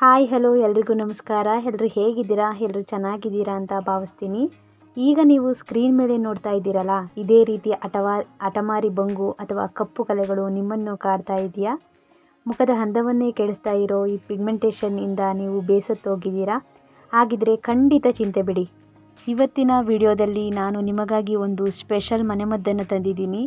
Hi, hello, ಎಲ್ರಿಗೂ ನಮಸ್ಕಾರ. ಎಲ್ಲರೂ ಹೇಗಿದ್ದೀರಾ? ಎಲ್ಲರೂ ಚೆನ್ನಾಗಿದ್ದೀರಾ ಅಂತ ಭಾವಿಸ್ತೀನಿ. ಈಗ ನೀವು ಸ್ಕ್ರೀನ್ ಮೇಲೆ ನೋಡ್ತಾ ಇದ್ದೀರಲ್ಲ, ಇದೇ ರೀತಿ ಅಟವಾ, ಅಟಮಾರಿ ಬಂಗು ಅಥವಾ ಕಪ್ಪು ಕಲೆಗಳು ನಿಮ್ಮನ್ನು ಕಾಡ್ತಾ ಇದೆಯಾ? ಮುಖದ ಹಂದವನ್ನೇ ಕೆಡಿಸ್ತಾ ಇರೋ ಈ ಪಿಗ್ಮೆಂಟೇಷನ್ನಿಂದ ನೀವು ಬೇಸತ್ತೋಗಿದ್ದೀರಾ ಹಾಗಿದ್ರೆ ಖಂಡಿತ ಚಿಂತೆ ಬಿಡಿ. ಇವತ್ತಿನ ವಿಡಿಯೋದಲ್ಲಿ ನಾನು ನಿಮಗಾಗಿ ಒಂದು ಸ್ಪೆಷಲ್ ಮನೆಮದ್ದನ್ನು ತಂದಿದ್ದೀನಿ.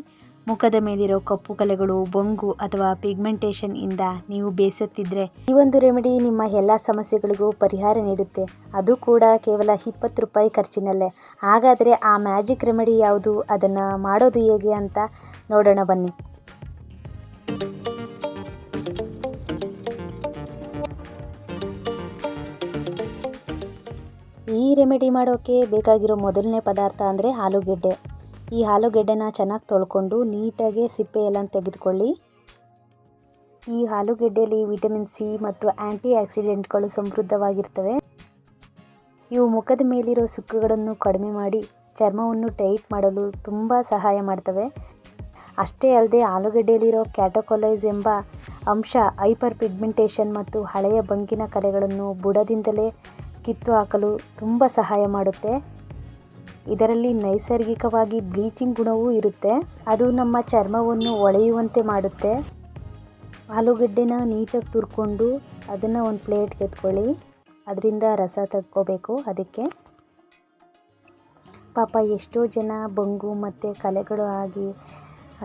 ಮುಖದ ಮೇಲಿರೋ ಕಪ್ಪು ಕಲೆಗಳು, ಬೊಂಗು ಅಥವಾ ಪಿಗ್ಮೆಂಟೇಷನ್ ಇಂದ ನೀವು ಬೇಸತ್ತಿದ್ರೆ ಈ ಒಂದು ರೆಮಿಡಿ ನಿಮ್ಮ ಎಲ್ಲ ಸಮಸ್ಯೆಗಳಿಗೂ ಪರಿಹಾರ ನೀಡುತ್ತೆ. ಅದು ಕೂಡ ಕೇವಲ ಇಪ್ಪತ್ತು ರೂಪಾಯಿ ಖರ್ಚಿನಲ್ಲೇ. ಹಾಗಾದರೆ ಆ ಮ್ಯಾಜಿಕ್ ರೆಮಿಡಿ ಯಾವುದು? ಅದನ್ನು ಮಾಡೋದು ಹೇಗೆ ಅಂತ ನೋಡೋಣ ಬನ್ನಿ. ಈ ರೆಮಿಡಿ ಮಾಡೋಕ್ಕೆ ಬೇಕಾಗಿರೋ ಮೊದಲನೇ ಪದಾರ್ಥ ಅಂದರೆ ಆಲೂಗೆಡ್ಡೆ. ಈ ಆಲೂಗೆಡ್ಡೆನ ಚೆನ್ನಾಗಿ ತೊಳ್ಕೊಂಡು ನೀಟಾಗಿ ಸಿಪ್ಪೆ ಎಲ್ಲ ತೆಗೆದುಕೊಳ್ಳಿ. ಈ ಆಲೂಗೆಡ್ಡೆಯಲ್ಲಿ ವಿಟಮಿನ್ ಸಿ ಮತ್ತು ಆ್ಯಂಟಿ ಆಕ್ಸಿಡೆಂಟ್ಗಳು ಸಮೃದ್ಧವಾಗಿರ್ತವೆ. ಇವು ಮುಖದ ಮೇಲಿರೋ ಸುಕ್ಕುಗಳನ್ನು ಕಡಿಮೆ ಮಾಡಿ ಚರ್ಮವನ್ನು ಟೈಟ್ ಮಾಡಲು ತುಂಬ ಸಹಾಯ ಮಾಡ್ತವೆ. ಅಷ್ಟೇ ಅಲ್ಲದೆ ಆಲೂಗಡ್ಡೆಯಲ್ಲಿರೋ ಕ್ಯಾಟೋಕೊಲೈಸ್ ಎಂಬ ಅಂಶ, ಹೈಪರ್ ಪಿಗ್ಮೆಂಟೇಷನ್ ಮತ್ತು ಹಳೆಯ ಬಂಕಿನ ಕಲೆಗಳನ್ನು ಬುಡದಿಂದಲೇ ಕಿತ್ತು ಹಾಕಲು ತುಂಬ ಸಹಾಯ ಮಾಡುತ್ತೆ. ಇದರಲ್ಲಿ ನೈಸರ್ಗಿಕವಾಗಿ ಬ್ಲೀಚಿಂಗ್ ಗುಣವೂ ಇರುತ್ತೆ. ಅದು ನಮ್ಮ ಚರ್ಮವನ್ನು ಹೊಳೆಯುವಂತೆ ಮಾಡುತ್ತೆ. ಆಲೂಗಡ್ಡೆನ ನೀಟಾಗಿ ತುರ್ಕೊಂಡು ಅದನ್ನು ಒಂದು ಪ್ಲೇಟ್ಗೆ ಎತ್ಕೊಳ್ಳಿ. ಅದರಿಂದ ರಸ ತಗೋಬೇಕು ಅದಕ್ಕೆ. ಪಾಪ ಎಷ್ಟೋ ಜನ ಬಂಗು ಮತ್ತು ಕಲೆಗಳು ಆಗಿ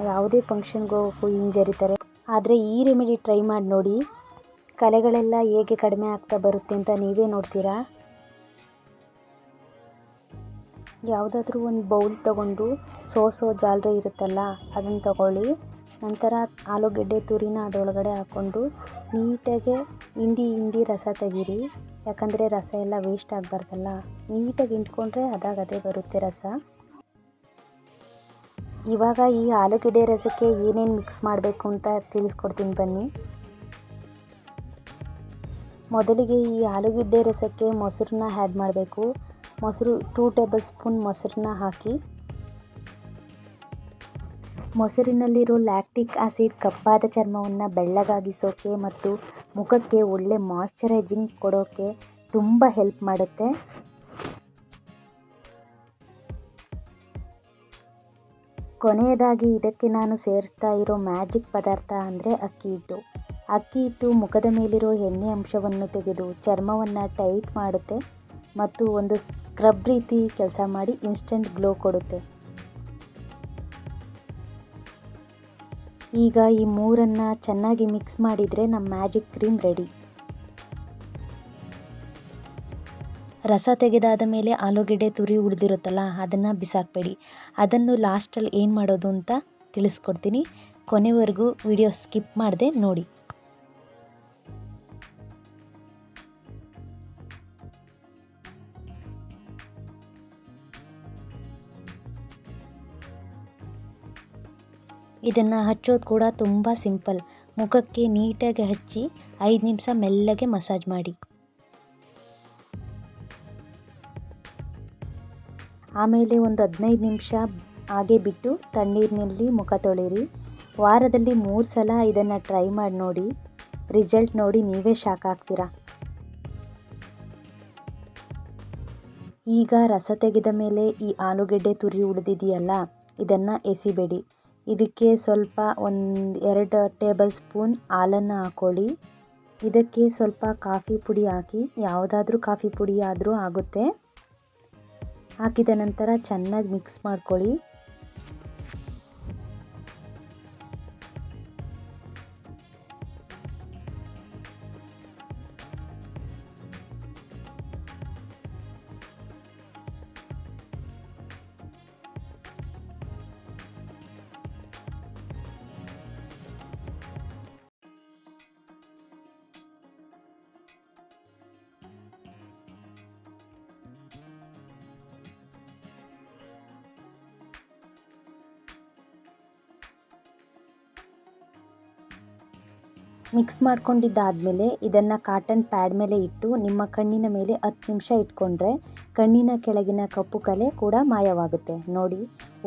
ಯಾವುದೇ ಫಂಕ್ಷನ್ಗೆ ಹೋಗೋಕ್ಕೂ ಹಿಂಜರಿತಾರೆ. ಆದರೆ ಈ ರೆಮಿಡಿ ಟ್ರೈ ಮಾಡಿ ನೋಡಿ. ಕಲೆಗಳೆಲ್ಲ ಹೇಗೆ ಕಡಿಮೆ ಆಗ್ತಾ ಬರುತ್ತೆ ಅಂತ ನೀವೇ ನೋಡ್ತೀರಾ? ಯಾವುದಾದ್ರೂ ಒಂದು ಬೌಲ್ ತಗೊಂಡು ಸೋಸೋ ಜಾಲರಿ ಇರುತ್ತಲ್ಲ ಅದನ್ನು ತಗೊಳ್ಳಿ. ನಂತರ ಆಲೂಗೆಡ್ಡೆ ತುರಿನ ಅದರೊಳಗಡೆ ಹಾಕ್ಕೊಂಡು ನೀಟಾಗೆ ಹಿಂಡಿ ಹಿಂಡಿ ರಸ ತೆಗೀರಿ. ಯಾಕಂದರೆ ರಸ ಎಲ್ಲ ವೇಸ್ಟ್ ಆಗಬಾರ್ದಲ್ಲ. ನೀಟಾಗಿ ಹಿಂಡ್ಕೊಂಡ್ರೆ ಅದಾಗದೇ ಬರುತ್ತೆ ರಸ. ಇವಾಗ ಈ ಆಲೂಗೆಡ್ಡೆ ರಸಕ್ಕೆ ಏನೇನು ಮಿಕ್ಸ್ ಮಾಡಬೇಕು ಅಂತ ತಿಳಿಸ್ಕೊಡ್ತೀನಿ ಬನ್ನಿ. ಮೊದಲಿಗೆ ಈ ಆಲೂಗೆಡ್ಡೆ ರಸಕ್ಕೆ ಮೊಸರನ್ನ ಆ್ಯಡ್ ಮಾಡಬೇಕು. ಮೊಸರು ಟೂ ಟೇಬಲ್ ಸ್ಪೂನ್ ಮೊಸರನ್ನ ಹಾಕಿ. ಮೊಸರಿನಲ್ಲಿರೋ ಲ್ಯಾಕ್ಟಿಕ್ ಆಸಿಡ್ ಕಪ್ಪಾದ ಚರ್ಮವನ್ನು ಬೆಳ್ಳಗಾಗಿಸೋಕೆ ಮತ್ತು ಮುಖಕ್ಕೆ ಒಳ್ಳೆ ಮಾಯ್ಶ್ಚರೈಸಿಂಗ್ ಕೊಡೋಕ್ಕೆ ತುಂಬ ಹೆಲ್ಪ್ ಮಾಡುತ್ತೆ. ಕೊನೆಯದಾಗಿ ಇದಕ್ಕೆ ನಾನು ಸೇರಿಸ್ತಾ ಇರೋ ಮ್ಯಾಜಿಕ್ ಪದಾರ್ಥ ಅಂದರೆ ಅಕ್ಕಿ ಹಿಟ್ಟು. ಅಕ್ಕಿ ಹಿಟ್ಟು ಮುಖದ ಮೇಲಿರೋ ಎಣ್ಣೆ ಅಂಶವನ್ನು ತೆಗೆದು ಚರ್ಮವನ್ನು ಟೈಟ್ ಮಾಡುತ್ತೆ. ಮತ್ತು ಒಂದು ಸ್ಕ್ರಬ್ ರೀತಿ ಕೆಲಸ ಮಾಡಿ ಇನ್ಸ್ಟೆಂಟ್ ಗ್ಲೋ ಕೊಡುತ್ತೆ. ಈಗ ಈ ಮೂರನ್ನು ಚೆನ್ನಾಗಿ ಮಿಕ್ಸ್ ಮಾಡಿದರೆ ನಮ್ಮ ಮ್ಯಾಜಿಕ್ ಕ್ರೀಮ್ ರೆಡಿ ರಸ ತೆಗೆದಾದ ಮೇಲೆ ಆಲೂಗೆಡ್ಡೆ ತುರಿ ಉಳಿದಿರುತ್ತಲ್ಲ, ಅದನ್ನು ಬಿಸಾಕಬೇಡಿ. ಅದನ್ನು ಲಾಸ್ಟಲ್ಲಿ ಏನು ಮಾಡೋದು ಅಂತ ತಿಳಿಸ್ಕೊಡ್ತೀನಿ. ಕೊನೆವರೆಗೂ ವಿಡಿಯೋ ಸ್ಕಿಪ್ ಮಾಡದೆ ನೋಡಿ. ಇದನ್ನು ಹಚ್ಚೋದು ಕೂಡ ತುಂಬ ಸಿಂಪಲ್. ಮುಖಕ್ಕೆ ನೀಟಾಗಿ ಹಚ್ಚಿ ಐದು ನಿಮಿಷ ಮೆಲ್ಲಗೆ ಮಸಾಜ್ ಮಾಡಿ. ಆಮೇಲೆ ಒಂದು ಹದಿನೈದು ನಿಮಿಷ ಹಾಗೆ ಬಿಟ್ಟು ತಣ್ಣೀರಿನಲ್ಲಿ ಮುಖ ತೊಳೆಯಿರಿ. ವಾರದಲ್ಲಿ ಮೂರು ಸಲ ಇದನ್ನು ಟ್ರೈ ಮಾಡಿ ನೋಡಿ. ರಿಸಲ್ಟ್ ನೋಡಿ ನೀವೇ ಶಾಕ್ ಆಗ್ತೀರಾ? ಈಗ ರಸ ತೆಗೆದ ಮೇಲೆ ಈ ಆಲೂಗೆಡ್ಡೆ ತುರಿ ಉಳಿದಿದೆಯಲ್ಲ, ಇದನ್ನು ಎಸಿಬೇಡಿ. ಇದಕ್ಕೆ ಸ್ವಲ್ಪ ಒಂದು ಎರಡು ಟೇಬಲ್ ಸ್ಪೂನ್ ಹಾಲನ್ನು ಹಾಕ್ಕೊಳ್ಳಿ ಇದಕ್ಕೆ ಸ್ವಲ್ಪ ಕಾಫಿ ಪುಡಿ ಹಾಕಿ, ಯಾವುದಾದ್ರೂ ಕಾಫಿ ಪುಡಿ ಆದರೂ ಆಗುತ್ತೆ. ಹಾಕಿದ ನಂತರ ಚೆನ್ನಾಗಿ ಮಿಕ್ಸ್ ಮಾಡ್ಕೊಳ್ಳಿ. ಮಿಕ್ಸ್ ಮಾಡ್ಕೊಂಡಿದ್ದಾದಮೇಲೆ ಇದನ್ನು ಕಾಟನ್ ಪ್ಯಾಡ್ ಮೇಲೆ ಇಟ್ಟು ನಿಮ್ಮ ಕಣ್ಣಿನ ಮೇಲೆ ಹತ್ತು ನಿಮಿಷ ಇಟ್ಕೊಂಡ್ರೆ ಕಣ್ಣಿನ ಕೆಳಗಿನ ಕಪ್ಪು ಕಲೆ ಕೂಡ ಮಾಯವಾಗುತ್ತೆ. ನೋಡಿ,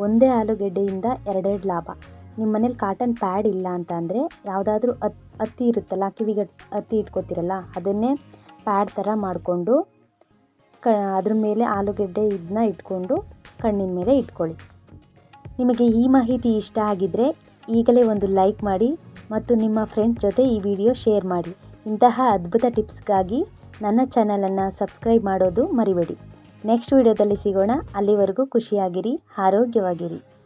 ಒಂದೇ ಆಲೂಗೆಡ್ಡೆಯಿಂದ ಎರಡೆರಡು ಲಾಭ. ನಿಮ್ಮ ಮನೇಲಿ ಕಾಟನ್ ಪ್ಯಾಡ್ ಇಲ್ಲ ಅಂತ ಅಂದರೆ ಯಾವುದಾದ್ರೂ ಅತ್ ಹತ್ತಿ ಇರುತ್ತಲ್ಲ, ಕಿವಿಗೆ ಹತ್ತಿ ಇಟ್ಕೋತಿರಲ್ಲ, ಅದನ್ನೇ ಪ್ಯಾಡ್ ಥರ ಮಾಡಿಕೊಂಡು ಕ, ಅದ್ರ ಮೇಲೆ ಆಲೂಗೆಡ್ಡೆ ಇದನ್ನ ಇಟ್ಕೊಂಡು ಕಣ್ಣಿನ ಮೇಲೆ ಇಟ್ಕೊಳ್ಳಿ. ನಿಮಗೆ ಈ ಮಾಹಿತಿ ಇಷ್ಟ ಆಗಿದ್ದರೆ ಈಗಲೇ ಒಂದು ಲೈಕ್ ಮಾಡಿ ಮತ್ತು ನಿಮ್ಮ ಫ್ರೆಂಡ್ಸ್ ಜೊತೆ ಈ ವಿಡಿಯೋ ಶೇರ್ ಮಾಡಿ. ಇಂತಹ ಅದ್ಭುತ ಟಿಪ್ಸ್ಗಾಗಿ ನನ್ನ ಚಾನಲನ್ನು ಸಬ್ಸ್ಕ್ರೈಬ್ ಮಾಡೋದು ಮರಿಬೇಡಿ. ನೆಕ್ಸ್ಟ್ ವಿಡಿಯೋದಲ್ಲಿ ಸಿಗೋಣ. ಅಲ್ಲಿವರೆಗೂ ಖುಷಿಯಾಗಿರಿ, ಆರೋಗ್ಯವಾಗಿರಿ.